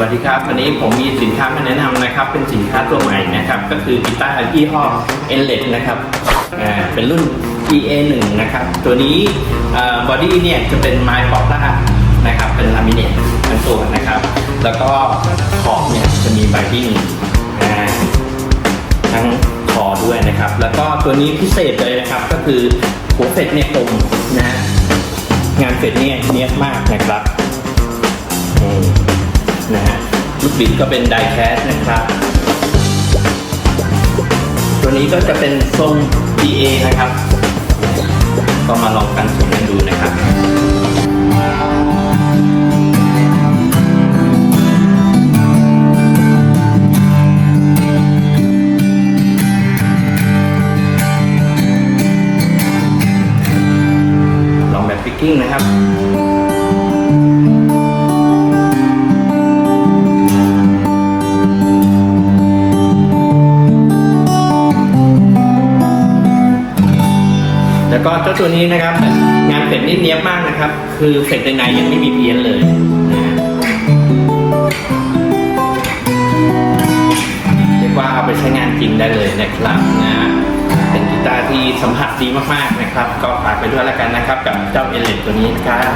วัสดีครับ วันนี้ผมมีสินค้ามาแนะนำนะครับ เป็นสินค้าตัวใหม่นะครับ ก็คือกีตาร์ยี่ห้อ e n l e t นะครับอ่าเป็นรุ่น EA 1 นะครับ ตัวนี้บอดี้เนี่ยจะเป็นไม้ป๊อปล่านะครับ เป็นลามิเนตทั้งตัวนะครับ แล้วก็ขอบเนี่ยจะมีไบดิ้งอ่าทั้งคอด้วยนะครับ แล้วก็ตัวนี้พิเศษเลยนะครับ ก็คือหัวเฟดเนี่ยคมนะฮะงานเฟดเนี่ยเนียบมากนะครับ บิดก็เป็นไดแคสนะครับ ตัวนี้ก็จะเป็นทรง DA นะครับ ก็มาลองกันเสียงกันดูนะครับลองแบบปิกกิ้งนะครับ แล้วก็เจ้าตัวนี้นะครับ งานเฟดนี่เนี้ยบมากนะครับ คือเฟดในในยังไม่มีเพี้ยนเลยเรียกว่าเอาไปใช้งานจริงได้เลยนะครับนะฮะเป็นกีตาร์ที่สัมผัสดีมากๆนะครับ ก็ฝากไปด้วยแล้วกันนะครับ กับเจ้าเอเลนตัวนี้นะครับ